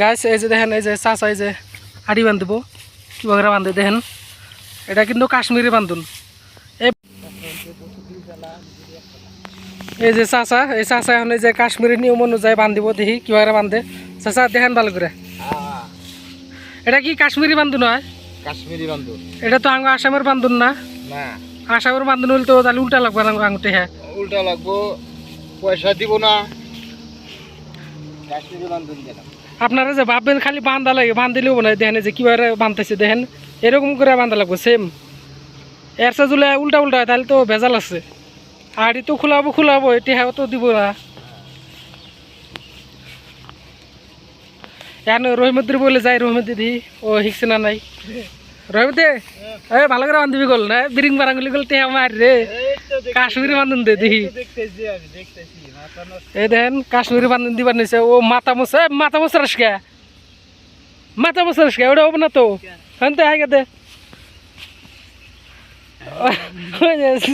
গাছ এই যে দেখেন এই যে চাচা এই যে আড়ি বাঁধব কীভাবে বান্ধে দেখেন। এটা কিন্তু কাশ্মীরি বান্ধুন। এই যে চাচা এই চাচা এখন এই যে কাশ্মীরি নিয়ম অনুযায়ী বান্ধিব দেখি কীভাবে বান্ধে। চাচা দেখেন ভালো করে। এটা কি কাশ্মীরি বান্ধুন হয়? কাশ্মীরি বান্ধব এটা তো আঙ্গ আসামের বান্ধুন না? না। আসামের বান্ধুন হলে তো তাহলে উল্টা লাগবে আঙ্গ আঙুটে হ্যাঁ। উল্টা লাগবো পয়সা দিব না। বান্ধব আপনারা যে ভাববেন খালি বান্ধা লাগে বান্ধিলেও না, দেখেন যে কীভাবে বাঁধতেছে দেখেন? এরকম করে বান্ধা লাগবে সেম এর সাথে যদি উল্টা উল্টা হয়, তাহলে তো ভেজাল আছে। আড়ি তো খোলাবো খোলাবো, এটি হ্যাঁ তো দিব না। এখন রহিমদ্দির বলে যাই রহিমদ্দি ও শিখছে না নাই? রহিমদ্দি এ, ভালো করে বান্ধিবি গল না? বিরিং বারাঙ্গুলি গল টেহা মার রে। কাশ্মীরি বান্ধন দে দেখি। এই দেখেন কাশ্মীরি দিবার নিছে। ও মাথা এ, মাথা মোছা রাসকা মাথা মোছা রাসকা ওটা হব না তো? হ্যাঁ তো আগে দে।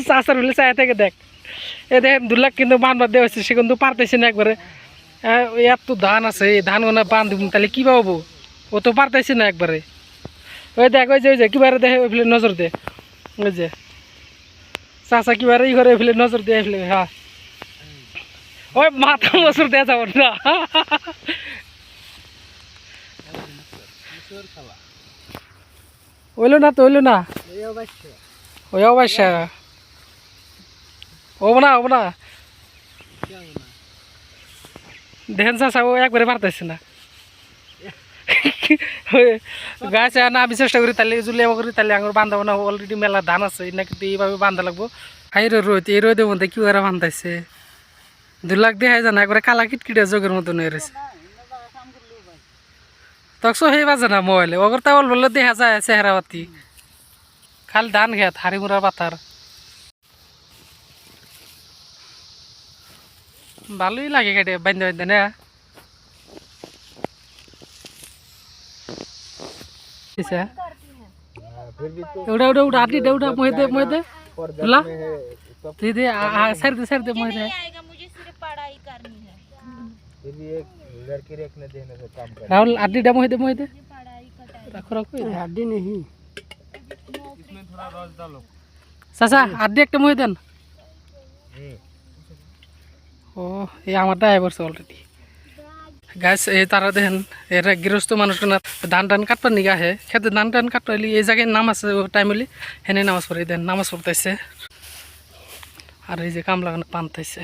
চাষার বলে চাই থেকে দেখ। এ দেখেন দু লাখ কিন্তু বানবার দেওয়া হচ্ছে সে কিন্তু পারতেছে না একবারে। এত ধান আছে এই ধান গোনা বান দিব তাহলে কী পাবো ও তো পারতেছে না একবারে। ওই দেখ ওই যে ওই যে কিবারে দেখে ওই নজর দে। ওই যে। চাষা কিবারে ই করে ফেলে নজর দিয়ে ফেলে হ্যাঁ ওই মাথা মসুর দেওয়া যাব না। হইল না তো হইল না। ওই অবশ্য হব না হব না। দেখেন চাষা ও একবারে পারতেছে না। গাছ না আমি চেষ্টা করি, তাহলে জুলিয়া করি তাহলে আঙুর বান্ধাবো না অলরেডি মেলা ধান আছে না কিন্তু এইভাবে বান্ধা লাগবো। হাই রোদ এই রোদের মধ্যে কি করে বান্ধাইছে? দু লাখ দেখাই জানা একবারে কালা কিটকিটে যোগের মতন হয়ে রয়েছে। তকসো সেই বাজে না মোবাইলে ওগর তাওয়াল বললে দেখা যায় চেহারা পাতি খালি ধান খেত, হাড়ি মুড়া পাতার। ভালোই লাগে কেটে বান্ধে বান্ধে না? কিসে? फिर भी तो উড়া উড়া উড়া আটি দে উড়া মোহে দে মোহে দে पर बोला में है सब दे दे आ आ, सर दे सर दे मोहे दे आएगा मुझे सिर्फ पढ़ाई करनी है फिर भी एक लड़की रखने देने से काम कर राहुल आटी डे मोहे दे मोहे दे पढ़ाई कटाई রাখো রাখো আড্ডি নেই इसमें थोड़ा रस डालो চাচা আড্ডি একটা মোহে দেন ও এই আমারটা আয় পড়ছে অলরেডি গাছ এই তারা দেখেন, এরা গৃহস্থ মানুষ না ধান টান কাটবার নিগা হে খেতে ধান টান কাটবার এই জায়গায় নাম আছে টাইম হলে হেনে নামাজ পড়ে, দেন নামাজ পড়তেছে। আর এই যে কামলা পানতেছে